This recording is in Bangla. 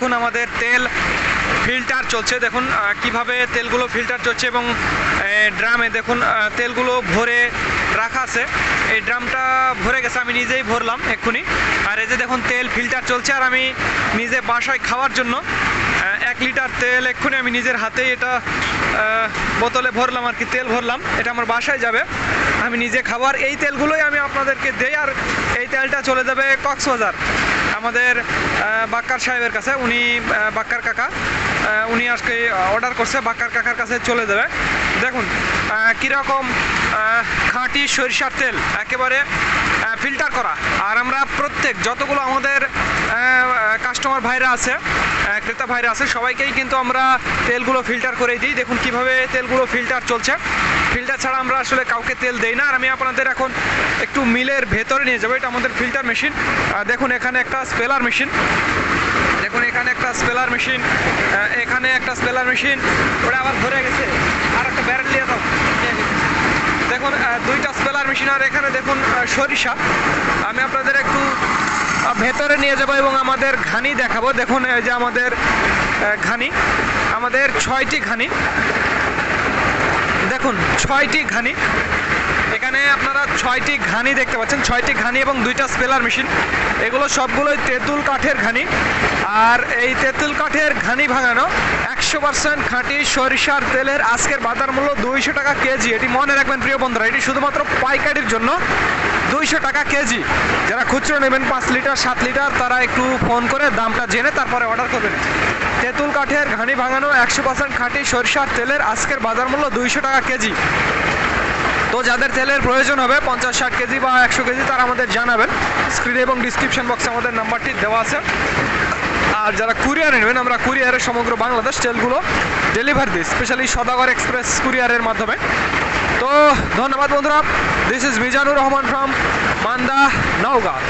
দেখুন আমাদের তেল ফিল্টার চলছে, দেখুন কীভাবে তেলগুলো ফিল্টার চলছে এবং ড্রামে দেখুন তেলগুলো ভরে রাখা আছে। এই ড্রামটা ভরে গেছে, আমি নিজেই ভরলাম এক্ষুনি। আর এই যে দেখুন, তেল ফিল্টার চলছে, আর আমি নিজে বাসায় খাওয়ার জন্য এক লিটার তেল এক্ষুনি আমি নিজের হাতেই এটা বোতলে ভরলাম আর কি, তেল ভরলাম, এটা আমার বাসায় যাবে, আমি নিজে খাবার এই তেলগুলোই আমি আপনাদেরকে দেই, আর এই তেলটা চলে যাবে কক্সবাজার। আমাদের বাক্কার সাহেবের কাছে, উনি বাক্কার কাকা উনি আজকে অর্ডার করছে, বাক্কার কাকার কাছে চলে যাবে। দেখুন কীরকম খাঁটি সরিষার তেল, একেবারে ফিল্টার করা। আর আমরা প্রত্যেক, যতগুলো আমাদের কাস্টমার ভাইরা আছে ক্রেতা ভাইরা আছে, সবাইকেই কিন্তু আমরা তেলগুলো ফিল্টার করে দিই। দেখুন কীভাবে তেলগুলো ফিল্টার চলছে। ফিল্টার ছাড়া আমরা আসলে কাউকে তেল দেই না। আর আমি আপনাদের এখন একটু মিলের ভেতরে নিয়ে যাব। এটা আমাদের ফিল্টার মেশিন দেখুন, এখানে একটা স্পেলার মেশিন দেখুন, এখানে একটা স্পেলার মেশিন এখানে একটা স্পেলার মেশিন ওটা আবার ধরে গেছে। আর একটা ব্যারেল নিয়ে দাও। দেখুন দুইটা স্পেলার মেশিন আর এখানে দেখুন সরিষা। আমি আপনাদের একটু ভেতরে নিয়ে যাব এবং আমাদের ঘানি দেখাবো। দেখুন, এই যে আমাদের ঘানি, আমাদের ছয়টি ঘানি। দেখুন, ছয়টি ঘানি। এখানে আপনারা ছয়টি ঘানি দেখতে পাচ্ছেন। ছয়টি ঘানি এবং দুইটা স্পেলার মেশিন। এগুলো সবগুলোই তেঁতুল কাঠের ঘানি। আর এই তেঁতুল কাঠের ঘানি ভাঙানো একশো পার্সেন্ট খাঁটি সরিষার তেলের আজকের বাজার মূল্য দুইশো টাকা কেজি। এটি মনে রাখবেন প্রিয় বন্ধুরা, এটি শুধুমাত্র পাইকারির জন্য। দুইশো টাকা কেজি। যারা খুচরো নেবেন, পাঁচ লিটার, সাত লিটার, তারা একটু ফোন করে দামটা জেনে তারপরে অর্ডার করবেন। তেঁতুল কাঠের ঘানি ভাঙানো একশো পার্সেন্ট খাঁটি সরিষার তেলের আজকের বাজার মূল্য দুইশো টাকা কেজি। তো যাদের তেলের প্রয়োজন হবে, পঞ্চাশ, ষাট কেজি বা একশো কেজি, তারা আমাদের জানাবেন। স্ক্রিনে এবং ডিসক্রিপশন বক্সে আমাদের নাম্বারটি দেওয়া আছে। আর যারা কুরিয়ারে নেবেন, আমরা কুরিয়ারে সমগ্র বাংলাদেশ তেলগুলো ডেলিভার দিই স্পেশালি সদাগর এক্সপ্রেস কুরিয়ারের মাধ্যমে। তো ধন্যবাদ বন্ধুরা। This is Mizanur Rahman from Manda Naogaon